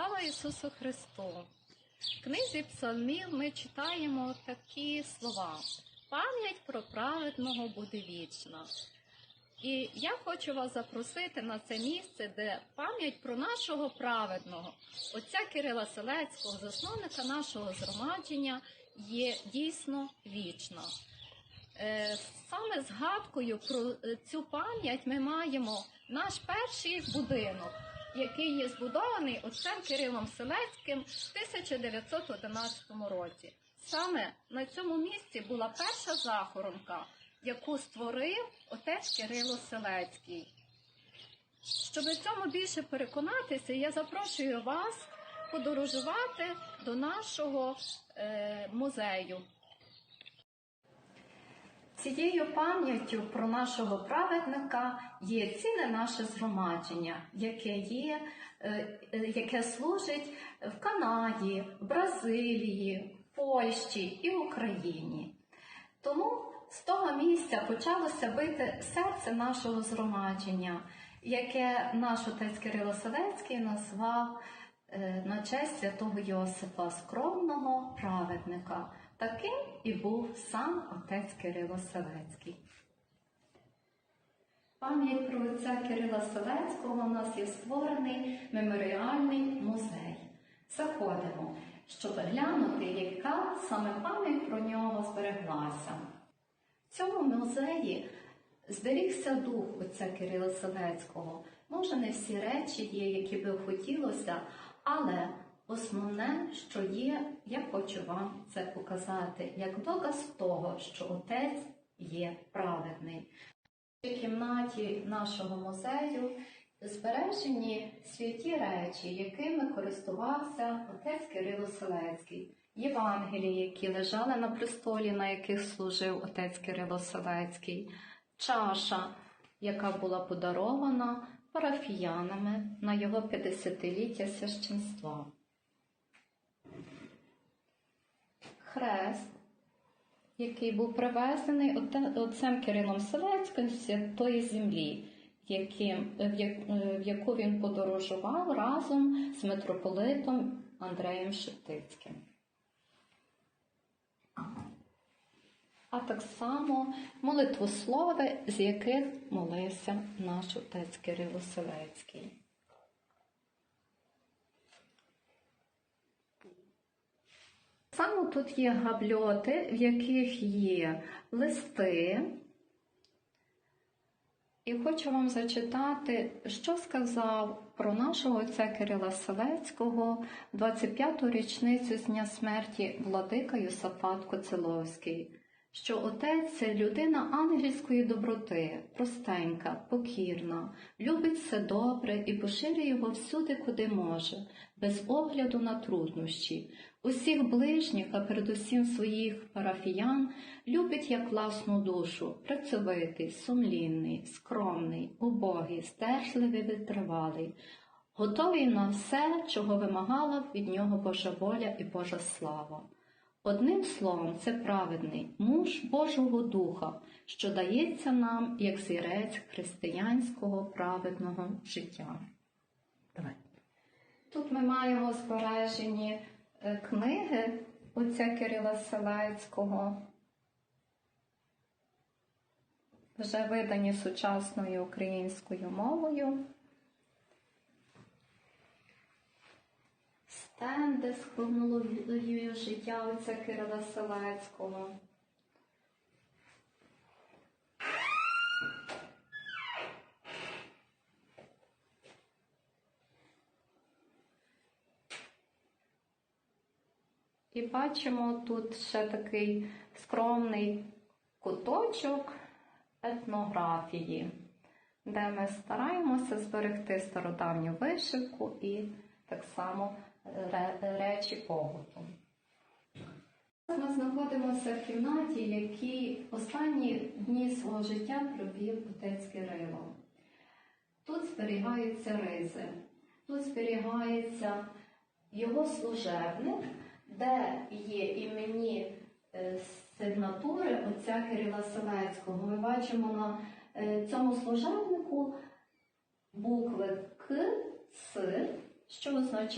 Слава Ісусу Христу! В книзі Псалмів ми читаємо такі слова: пам'ять про праведного буде вічна. І я хочу вас запросити на це місце, де пам'ять про нашого праведного, отця Кирила Селецького, засновника нашого згромадження, є дійсно вічна. Е, Саме згадкою про цю пам'ять ми маємо наш перший будинок, який є збудований отцем Кирилом Селецьким в 1911 році. Саме на цьому місці була перша захоронка, яку створив отець Кирило Селецький. Щоб в цьому більше переконатися, я запрошую вас подорожувати до нашого е, музею. Цією пам'яттю про нашого праведника є ціле наше згромадження, яке є, е, е, яке служить в Канаді, Бразилії, Польщі і Україні. Тому з того місця почалося бити серце нашого згромадження, яке наш отець Кирило Селецький назвав е, на честь святого Йосифа, скромного праведника. Таким і був сам отець Кирило Селецький. Пам'ять про отця Кирила Селецького у нас є створений меморіальний музей. Заходимо, щоб глянути, яка саме пам'ять про нього збереглася. В цьому музеї зберігся дух отця Кирила Селецького. Може, не всі речі є, які би хотілося, але Основне, що є, я хочу вам це показати як доказ того, що отець є праведний. В кімнаті нашого музею збережені святі речі, якими користувався отець Кирило Селецький, Євангелії, які лежали на престолі, на яких служив отець Кирило Селецький, чаша, яка була подарована парафіянами на його 50-ліття священства. Хрест, який був привезений отцем Кирилом Селецьким з святої землі, яким, в яку він подорожував разом з митрополитом Андреєм Шептицьким. А так само молитвослови, з яких молився наш отець Кирило Селецький. Саме тут є габльоти, в яких є листи. І хочу вам зачитати, що сказав про нашого отця Кирила Савецького 25-ту річницю з дня смерті владика Юсафат Коцеловський що отець це людина ангельської доброти, простенька, покірна, любить все добре і поширює його всюди, куди може, без огляду на труднощі. Усіх ближніх, а передусім своїх парафіян, любить як власну душу, працьовитий, сумлінний, скромний, убогий, стержливий, витривалий. Готовий на все, чого вимагала від нього Божа воля і Божа слава. Одним словом, це праведний муж Божого Духа, що дається нам як зірець християнського праведного життя. Давай. Тут ми маємо збережені е, книги отця Кирила Селецького, вже видані сучасною українською мовою. Стенди з хронологією життя отця Кирила Селецького. І бачимо тут ще такий скромний куточок етнографії, де ми стараємося зберегти стародавню вишивку і так само речі побуту. Ми знаходимося в кімнаті, якій останні дні свого життя провів отець Кирило. Тут зберігаються ризи, тут зберігається його служебник, де є іменні е, сигнатури отця Кирила Селецького. Ми бачимо на е, цьому служебнику букви К, С, що означає